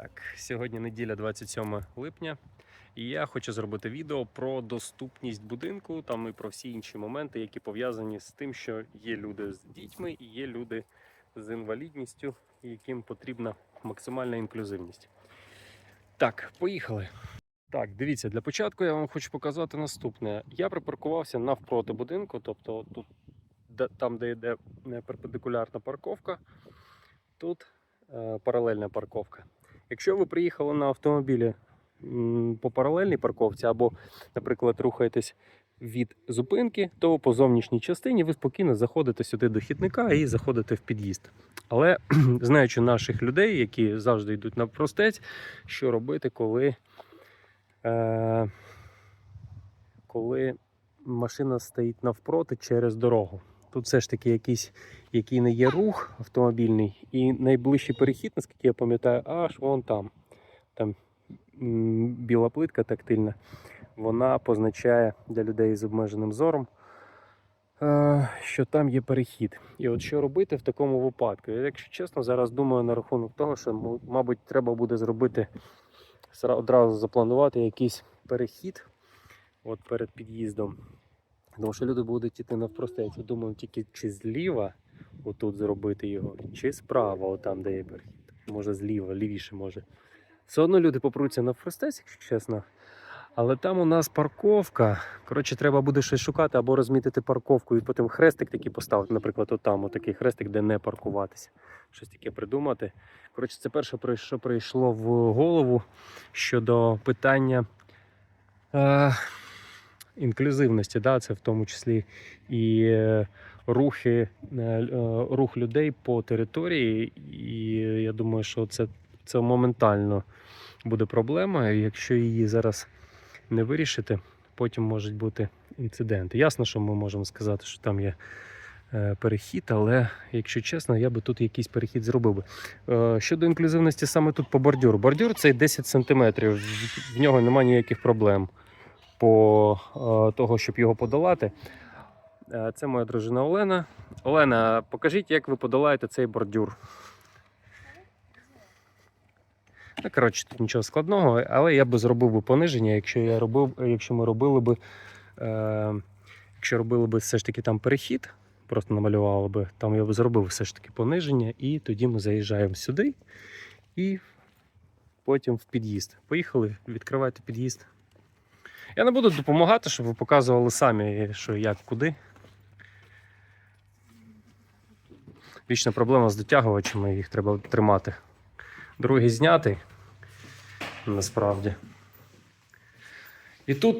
Так, сьогодні неділя 27 липня, і я хочу зробити відео про доступність будинку, там і про всі інші моменти, які пов'язані з тим, що є люди з дітьми і є люди з інвалідністю, яким потрібна максимальна інклюзивність. Так, поїхали. Так, дивіться, для початку я вам хочу показати наступне. Я припаркувався навпроти будинку, тобто тут, там, де йде перпендикулярна парковка, тут е, паралельна парковка. Якщо ви приїхали на автомобілі по паралельній парковці, або, наприклад, рухаєтесь від зупинки, то по зовнішній частині ви спокійно заходите сюди до хідника і заходите в під'їзд. Але знаючи наших людей, які завжди йдуть на простець, що робити, коли, е, коли машина стоїть навпроти через дорогу. Тут все ж таки якийсь, який не є рух автомобільний, і найближчий перехід, наскільки я пам'ятаю, аж вон там. Там біла плитка тактильна. Вона позначає для людей з обмеженим зором, е, що там є перехід. І от що робити в такому випадку? Я, якщо чесно, зараз думаю на рахунок того, що, мабуть, треба буде зробити одразу запланувати якийсь перехід от перед під'їздом. Тому що люди будуть йти навпростець. Думаю, тільки чи зліва отут зробити його, чи справа, отам, де є перехід. Може зліва, лівіше може. Все одно люди попруться навпростець, якщо чесно. Але там у нас парковка. Коротше, треба буде щось шукати або розмітити парковку і потім хрестик такий поставити, наприклад, отам, отакий хрестик, де не паркуватися. Щось таке придумати. Коротше, це перше, що прийшло в голову щодо питання е, інклюзивності. Да? Це в тому числі і е, рухи, е, е, рух людей по території. І я думаю, що це, це моментально буде проблема. Якщо її зараз не вирішити, потім можуть бути інциденти. Ясно, що ми можемо сказати, що там є перехід, але якщо чесно, я би тут якийсь перехід зробив би. Щодо інклюзивності саме тут по бордюру. Бордюр цей 10 см, в нього немає ніяких проблем по е, того, щоб його подолати. Е, Це моя дружина Олена. Олена, покажіть, як ви подолаєте цей бордюр. Ну, коротше, тут нічого складного, але я би зробив би пониження, якщо я робив, якщо ми робили би, е, якщо робили би все ж таки там перехід, просто намалювали би, там я б зробив все ж таки пониження, і тоді ми заїжджаємо сюди і потім в під'їзд. Поїхали, відкривайте під'їзд. Я не буду допомагати, щоб ви показували самі, що як, куди. Вічна проблема з дотягувачами, їх треба тримати. Другий знятий, насправді. І тут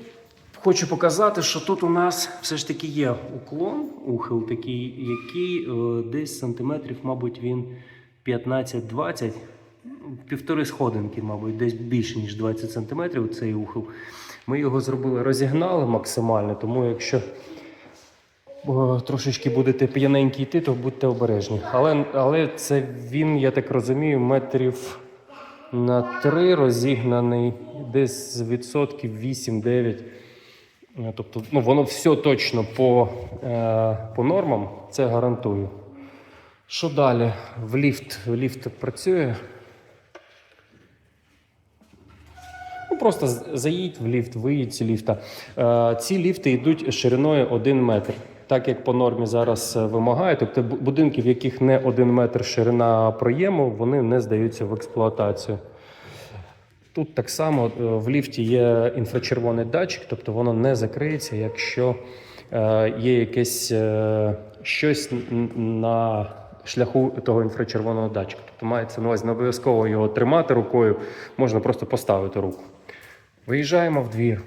хочу показати, що тут у нас все ж таки є уклон, ухил такий, який е, десь сантиметрів, мабуть, він 15-20, півтори сходинки, мабуть, десь більше, ніж 20 сантиметрів цей ухил. Ми його зробили, розігнали максимально, тому якщо трошечки будете п'яненькі йти, то будьте обережні. Але, але це він, я так розумію, метрів на 3 розігнаний, десь відсотків 8-9. Е, Тобто, ну, воно все точно по, е, по нормам, це гарантую. Що далі? В ліфт, в ліфт працює. Ну, просто заїдь в ліфт, виїдь з ліфта. Е, ці ліфти йдуть шириною 1 метр. Так як по нормі зараз е, вимагає, тобто будинки, в яких не 1 метр ширина проєму, вони не здаються в експлуатацію. Тут так само е, в ліфті є інфрачервоний датчик, тобто воно не закриється, якщо є якесь щось на шляху того інфрачервоного датчика. Тобто мається на увазі не обов'язково його тримати рукою, можна просто поставити руку. Виїжджаємо в двір.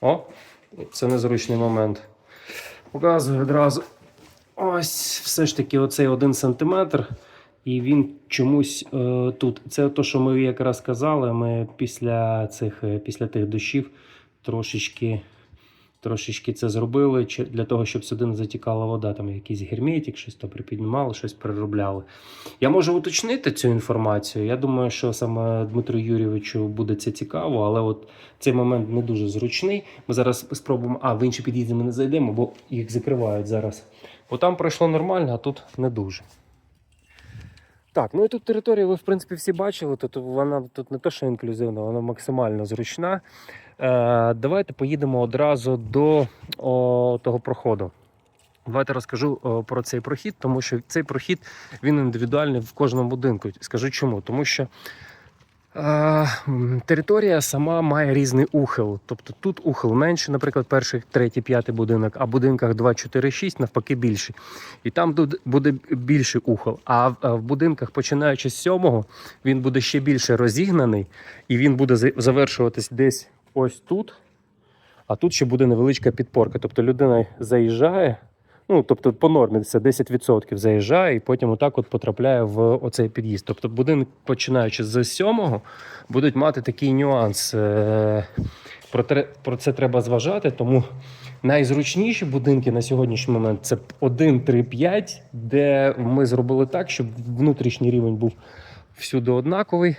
О, це незручний момент. Показую одразу. Ось все ж таки оцей один сантиметр. І він чомусь е, тут. Це те, що ми якраз казали. Ми після цих, е, після тих дощів трошечки трошечки це зробили для того, щоб сюди не затікала вода. Там якийсь герметик, щось то припіднімали, щось переробляли. Я можу уточнити цю інформацію. Я думаю, що саме Дмитру Юрійовичу буде це цікаво, але от цей момент не дуже зручний. Ми зараз спробуємо. А, в інші під'їзди ми не зайдемо, бо їх закривають зараз. Бо там пройшло нормально, а тут не дуже. Так, ну і тут територію ви, в принципі, всі бачили. Тут вона тут не те, що інклюзивна, вона максимально зручна. Е, давайте поїдемо одразу до о, того проходу. Давайте розкажу про цей прохід, тому що цей прохід він індивідуальний в кожному будинку. Скажу чому? Тому що територія сама має різний ухил. Тобто тут ухил менше, наприклад, перший, третій, п'ятий будинок, а в будинках 2, 4, 6 навпаки більший. І там буде більший ухил. А в, будинках, починаючи з сьомого, він буде ще більше розігнаний, і він буде завершуватись десь ось тут. А тут ще буде невеличка підпорка. Тобто людина заїжджає, ну тобто по нормі це 10% заїжджає, і потім отак от потрапляє в оцей під'їзд. Тобто будинок, починаючи з сьомого, будуть мати такий нюанс. Е, про це треба зважати, тому найзручніші будинки на сьогоднішній момент це 1, 3, 5, де ми зробили так, щоб внутрішній рівень був всюди однаковий.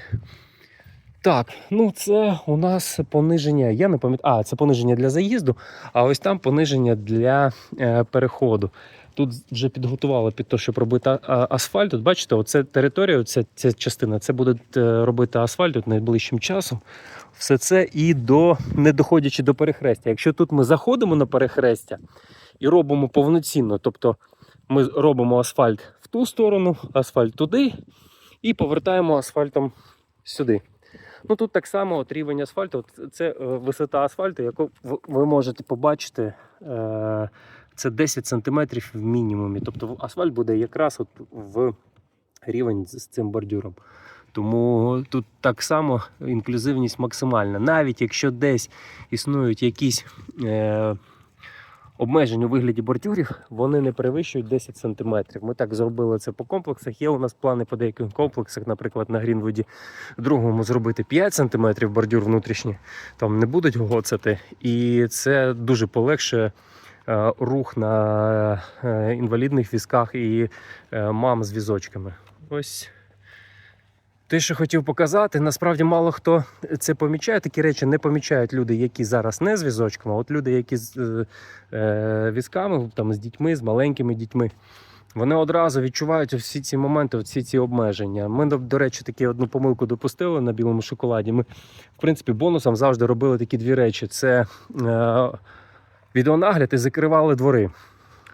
Так, ну це у нас пониження. Я не пам'ятаю. А, це пониження для заїзду, а ось там пониження для е, переходу. Тут вже підготували під те, щоб робити асфальт. От бачите, оце територія, оця, ця частина, це буде е, робити асфальт от найближчим часом. Все це і до не доходячи до перехрестя. Якщо тут ми заходимо на перехрестя і робимо повноцінно, тобто ми робимо асфальт в ту сторону, асфальт туди, і повертаємо асфальтом сюди. Ну тут так само от рівень асфальту, це е, висота асфальту, яку ви можете побачити. е, Це 10 см в мінімумі. Тобто асфальт буде якраз от в рівень з цим бордюром. Тому тут так само інклюзивність максимальна. Навіть якщо десь існують якісь е, обмежень у вигляді бордюрів, вони не перевищують 10 см. Ми так зробили це по комплексах. Є у нас плани по деяких комплексах, наприклад, на Грінвуді другому зробити 5 см бордюр внутрішній, там не будуть гоцати. І це дуже полегшує е, рух на е, інвалідних візках і е, мам з візочками. Ось. Те, що хотів показати, насправді мало хто це помічає. Такі речі не помічають люди, які зараз не з візочками, а от люди, які з е, е, візками, там, з дітьми, з маленькими дітьми. Вони одразу відчувають всі ці моменти, всі ці обмеження. Ми, до, речі, таки одну помилку допустили на білому шоколаді. Ми, в принципі, бонусом завжди робили такі дві речі: це е, відеонагляд і закривали двори.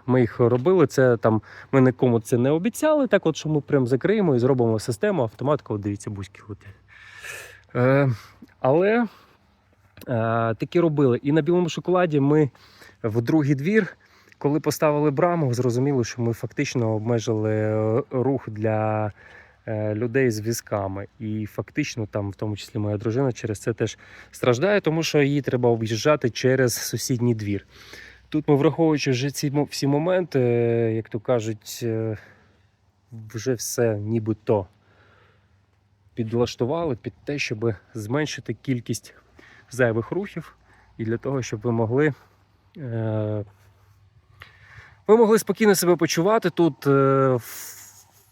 Ми їх робили. Це там ми нікому це не обіцяли. Так, от що ми прям закриємо і зробимо систему автоматика. От дивіться, летять. Е, але е, такі робили. І на білому шоколаді ми в другий двір, коли поставили браму, зрозуміли, що ми фактично обмежили е, рух для е, людей з візками. І фактично, там, в тому числі моя дружина, через це теж страждає, тому що їй треба об'їжджати через сусідній двір. Тут ми, враховуючи вже ці всі моменти, як то кажуть, е, вже все нібито підлаштували під те, щоб зменшити кількість зайвих рухів, і для того, щоб ви могли. е, Ви могли спокійно себе почувати тут, е,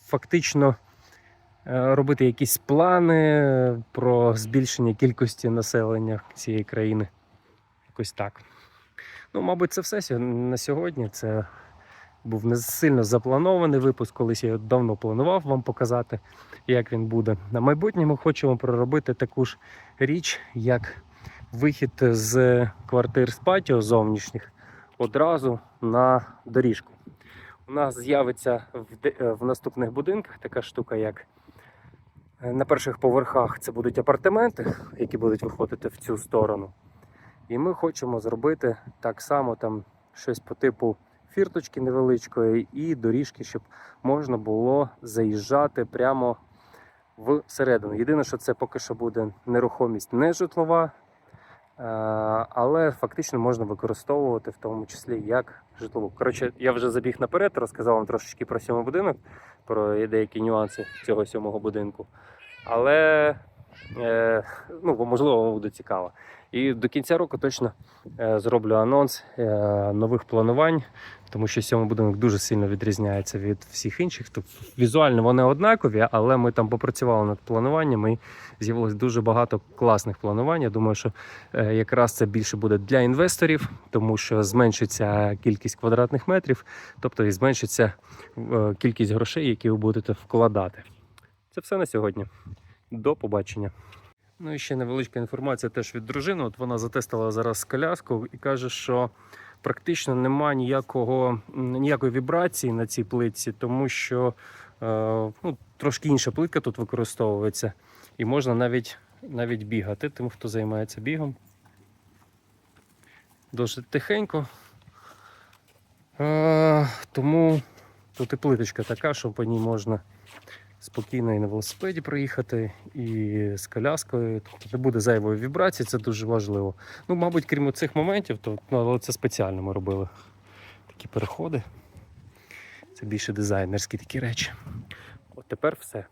фактично робити якісь плани про збільшення кількості населення цієї країни. Якось так. Ну, мабуть, це все на сьогодні. Це був не сильно запланований випуск. Колись я давно планував вам показати, як він буде. На майбутнє ми хочемо проробити таку ж річ, як вихід з квартир з патіо зовнішніх одразу на доріжку. У нас з'явиться в, е, наступних будинках така штука, як е, на перших поверхах це будуть апартаменти, які будуть виходити в цю сторону. І ми хочемо зробити так само там щось по типу фірточки невеличкої і доріжки, щоб можна було заїжджати прямо всередину. Єдине, що це поки що буде нерухомість не житлова, е, але фактично можна використовувати в тому числі як житлову. Коротше, я вже забіг наперед, розказав вам трошечки про сьомий будинок, про деякі нюанси цього сьомого будинку. Але е, ну, можливо, вам буде цікаво. І до кінця року точно е, зроблю анонс е, нових планувань, тому що сьомий будинок дуже сильно відрізняється від всіх інших. Тобто візуально вони однакові, але ми там попрацювали над плануванням і з'явилось дуже багато класних планувань. Я думаю, що е, якраз це більше буде для інвесторів, тому що зменшиться кількість квадратних метрів, тобто і зменшиться кількість грошей, які ви будете вкладати. Це все на сьогодні. До побачення. Ну і ще невеличка інформація теж від дружини. От вона затестила зараз коляску і каже, що практично нема ніякого, ніякої вібрації на цій плитці, тому що е, ну, трошки інша плитка тут використовується, і можна навіть, навіть бігати тим, хто займається бігом. Досить тихенько. Е, тому тут і плиточка така, що по ній можна спокійно і на велосипеді проїхати, і з коляскою. Тобто не буде зайвої вібрації, це дуже важливо. Ну, мабуть, крім цих моментів, то ну, але це спеціально ми робили такі переходи. Це більше дизайнерські такі речі. От тепер все.